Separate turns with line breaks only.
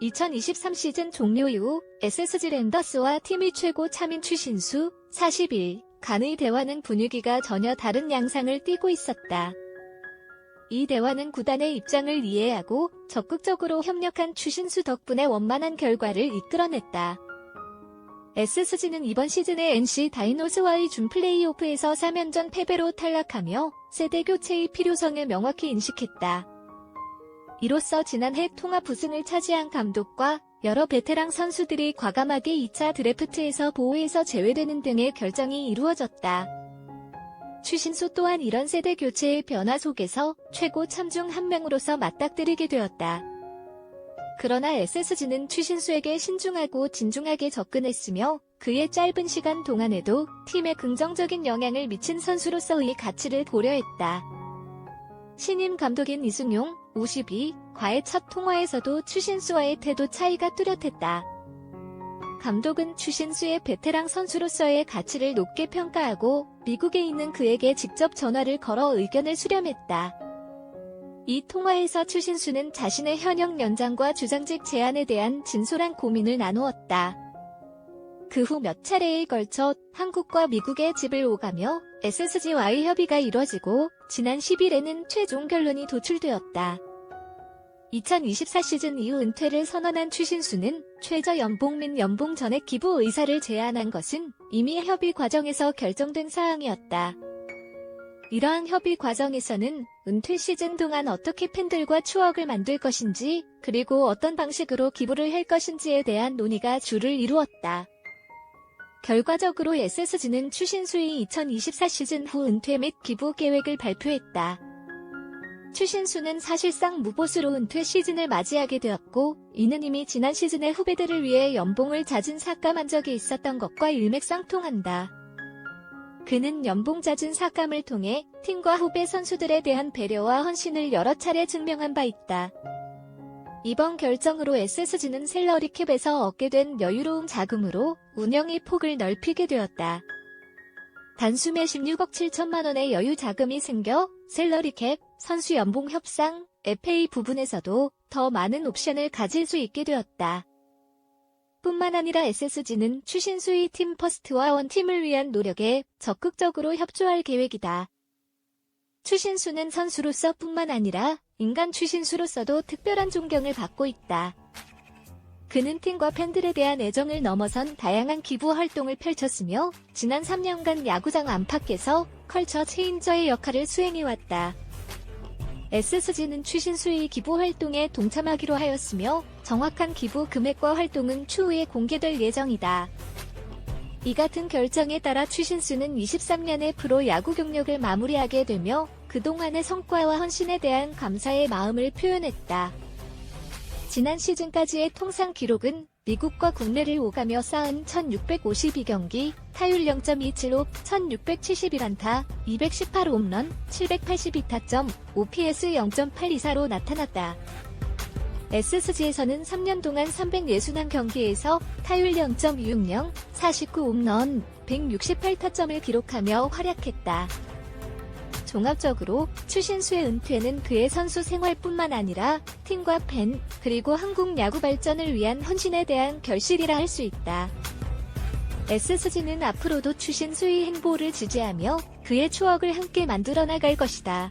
2023 시즌 종료 이후 SSG 랜더스와 팀의 최고 차민 추신수 41 간의 대화는 분위기가 전혀 다른 양상을 띠고 있었다. 이 대화는 구단의 입장을 이해하고 적극적으로 협력한 추신수 덕분에 원만한 결과를 이끌어냈다. SSG는 이번 시즌에 NC 다이노스와의 준 플레이오프에서 3연전 패배로 탈락하며 세대 교체의 필요성을 명확히 인식했다. 이로써 지난해 통합 우승을 차지한 감독과 여러 베테랑 선수들이 과감하게 2차 드래프트에서 보호에서 제외되는 등의 결정이 이루어졌다. 추신수 또한 이런 세대 교체의 변화 속에서 최고 참중 한 명으로서 맞닥뜨리게 되었다. 그러나 SSG는 추신수에게 신중하고 진중하게 접근했으며 그의 짧은 시간 동안에도 팀에 긍정적인 영향을 미친 선수로서의 가치를 고려했다. 신임 감독인 이승용, 52 과의 첫 통화에서도 추신수와의 태도 차이가 뚜렷했다. 감독은 추신수의 베테랑 선수로서의 가치를 높게 평가하고 미국에 있는 그에게 직접 전화를 걸어 의견을 수렴했다. 이 통화에서 추신수는 자신의 현역 연장과 주장직 제안에 대한 진솔한 고민을 나누었다. 그 후 몇 차례에 걸쳐 한국과 미국의 집을 오가며 SSG와의 협의가 이뤄지고 지난 10일에는 최종 결론이 도출되었다. 2024 시즌 이후 은퇴를 선언한 추신수는 최저 연봉 및 연봉 전액 기부 의사를 제안한 것은 이미 협의 과정에서 결정된 사항이었다. 이러한 협의 과정에서는 은퇴 시즌 동안 어떻게 팬들과 추억을 만들 것인지 그리고 어떤 방식으로 기부를 할 것인지에 대한 논의가 주를 이루었다. 결과적으로 SSG는 추신수의 2024 시즌 후 은퇴 및 기부 계획을 발표했다. 추신수는 사실상 무보수로 은퇴 시즌을 맞이하게 되었고 이는 이미 지난 시즌의 후배들을 위해 연봉을 잦은 삭감한 적이 있었던 것과 일맥상통한다. 그는 연봉 잦은 삭감을 통해 팀과 후배 선수들에 대한 배려와 헌신을 여러 차례 증명한 바 있다. 이번 결정으로 SSG는 셀러리 캡에서 얻게 된 여유로운 자금으로 운영의 폭을 넓히게 되었다. 단숨에 16억 7천만 원의 여유 자금이 생겨 셀러리 캡, 선수 연봉 협상, FA 부분에서도 더 많은 옵션을 가질 수 있게 되었다. 뿐만 아니라 SSG는 추신수의 팀 퍼스트와 원팀을 위한 노력에 적극적으로 협조할 계획이다. 추신수는 선수로서 뿐만 아니라 인간 추신수로서도 특별한 존경을 받고 있다. 그는 팀과 팬들에 대한 애정을 넘어선 다양한 기부 활동을 펼쳤으며 지난 3년간 야구장 안팎에서 컬처 체인저의 역할을 수행해왔다. SSG는 추신수의 기부 활동에 동참하기로 하였으며 정확한 기부 금액과 활동은 추후에 공개될 예정이다. 이 같은 결정에 따라 추신수는 23년의 프로 야구 경력을 마무리하게 되며 그동안의 성과와 헌신에 대한 감사의 마음을 표현했다. 지난 시즌까지의 통상 기록은 미국과 국내를 오가며 쌓은 1652경기, 타율 0.27로 1671안타, 218홈런, 782타점, OPS 0.824로 나타났다. SSG에서는 3년 동안 361경기에서 타율 0.60, 49홈런, 168타점을 기록하며 활약했다. 종합적으로 추신수의 은퇴는 그의 선수 생활뿐만 아니라 팀과 팬, 그리고 한국 야구 발전을 위한 헌신에 대한 결실이라 할 수 있다. SSG는 앞으로도 추신수의 행보를 지지하며 그의 추억을 함께 만들어 나갈 것이다.